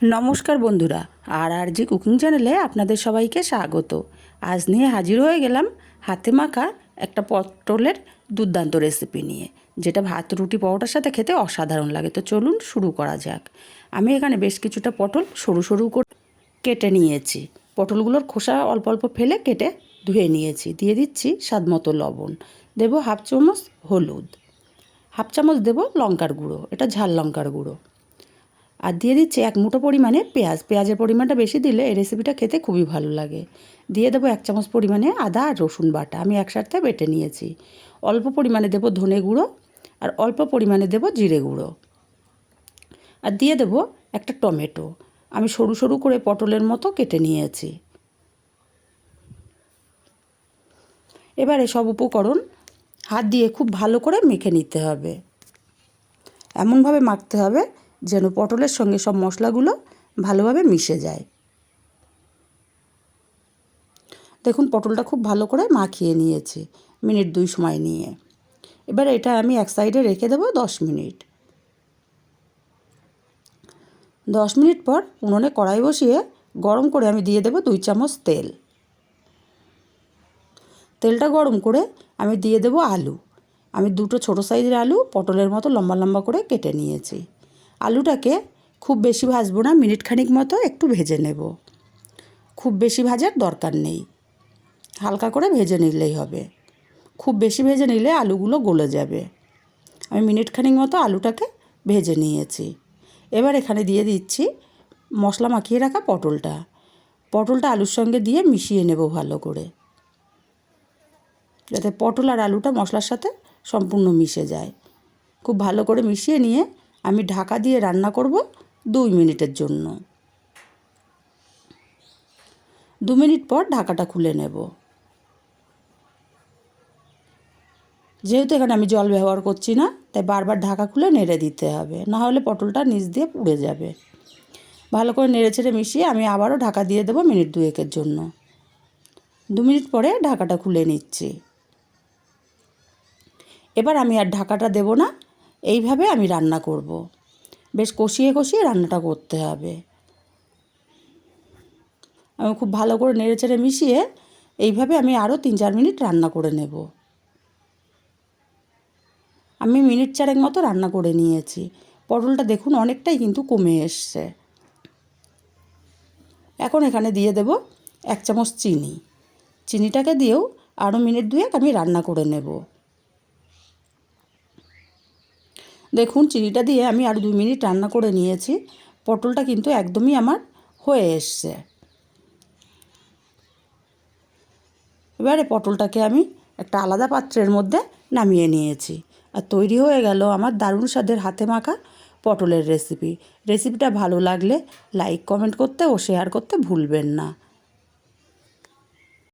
নমস্কার বন্ধুরা, আর আর জি কুকিং চ্যানেলে আপনাদের সবাইকে স্বাগত। আজ নিয়ে হাজির হয়ে গেলাম হাতে মাখা একটা পটলের দুর্দান্ত রেসিপি নিয়ে, যেটা ভাত, রুটি, পরোটার সাথে খেতে অসাধারণ লাগে। তো চলুন শুরু করা যাক। আমি এখানে বেশ কিছুটা পটল সরু সরু করে কেটে নিয়েছি। পটলগুলোর খোসা অল্প অল্প ফেলে কেটে ধুয়ে নিয়েছি। দিয়ে দিচ্ছি স্বাদ মতো লবণ। দেবো হাফ চামচ হলুদ। হাফ চামচ দেবো লঙ্কার গুঁড়ো। এটা ঝাল লঙ্কার গুঁড়ো। আর দিয়ে দিচ্ছি এক মুঠো পরিমাণে পেঁয়াজ। পেঁয়াজের পরিমাণটা বেশি দিলে এই রেসিপিটা খেতে খুবই ভালো লাগে। দিয়ে দেবো এক চামচ পরিমাণে আদা আর রসুন বাটা। আমি একসাথে বেটে নিয়েছি। অল্প পরিমাণে দেবো ধনে গুঁড়ো আর অল্প পরিমাণে দেবো জিরে গুঁড়ো। আর দিয়ে দেবো একটা টমেটো। আমি সরু সরু করে পটলের মতো কেটে নিয়েছি। এবারে সব উপকরণ হাত দিয়ে খুব ভালো করে মেখে নিতে হবে। এমনভাবে মাখতে হবে যেন পটলের সঙ্গে সব মশলাগুলো ভালোভাবে মিশে যায়। দেখুন, পটলটা খুব ভালো করে মাখিয়ে নিয়েছি, মিনিট দুই সময় নিয়ে। এবার এটা আমি এক সাইডে রেখে দেবো দশ মিনিট। দশ মিনিট পর উনুনে কড়াই বসিয়ে গরম করে আমি দিয়ে দেবো দুই চামচ তেল। তেলটা গরম করে আমি দিয়ে দেবো আলু। আমি দুটো ছোটো সাইজের আলু পটলের মতো লম্বা লম্বা করে কেটে নিয়েছি। আলুটাকে খুব বেশি ভাজবো না মিনিট খানিক মতো একটু ভেজে নেব। খুব বেশি ভাজার দরকার নেই। হালকা করে ভেজে নিলেই হবে। খুব বেশি ভেজে নিলে আলুগুলো গলে যাবে। আমি মিনিট খানিক মতো আলুটাকে ভেজে নিয়েছি। এবার এখানে দিয়ে দিচ্ছি মশলা মাখিয়ে রাখা পটলটা। পটলটা আলুর সঙ্গে দিয়ে মিশিয়ে নেব ভালো করে। যাতে পটল আর আলুটা মশলার সাথে সম্পূর্ণ মিশে যায়। খুব ভালো করে মিশিয়ে নিয়ে আমি ঢাকা দিয়ে রান্না করব দুই মিনিটের জন্য। দু মিনিট পর ঢাকাটা খুলে নেব। যেহেতু এখানে আমি জল ব্যবহার করছি না, তাই বারবার ঢাকা খুলে নেড়ে দিতে হবে। না হলে পটলটা নিচ দিয়ে পুড়ে যাবে। ভালো করে নেড়ে ছেড়ে মিশিয়ে আমি আবারও ঢাকা দিয়ে দেবো মিনিট দুয়েকের জন্য। দু মিনিট পরে ঢাকাটা খুলে নিচ্ছি। এবার আমি আর ঢাকাটা দেব না এইভাবে আমি রান্না করব। বেশ কষিয়ে কষিয়ে রান্নাটা করতে হবে। আমি খুব ভালো করে নেড়ে চেড়ে মিশিয়ে এইভাবে আমি আরও তিন চার মিনিট রান্না করে নেব। আমি মিনিট চারেক মতো রান্না করে নিয়েছি। পটলটা দেখুন অনেকটাই কিন্তু কমে এসছে। এখন এখানে দিয়ে দেব এক চামচ চিনি। চিনিটাকে দিয়েও আরও মিনিট দুয়েক আমি রান্না করে নেব। দেখুন, চিনিটা দিয়ে আমি আরও দুই মিনিট রান্না করে নিয়েছি। পটলটা কিন্তু একদমই আমার হয়ে এসছে। এবারে পটলটাকে আমি একটা আলাদা পাত্রের মধ্যে নামিয়ে নিয়েছি। আর তৈরি হয়ে গেল আমার দারুণ স্বাদের হাতে মাখা পটলের রেসিপি রেসিপিটা ভালো লাগলে লাইক কমেন্ট করতে ও শেয়ার করতে ভুলবেন না।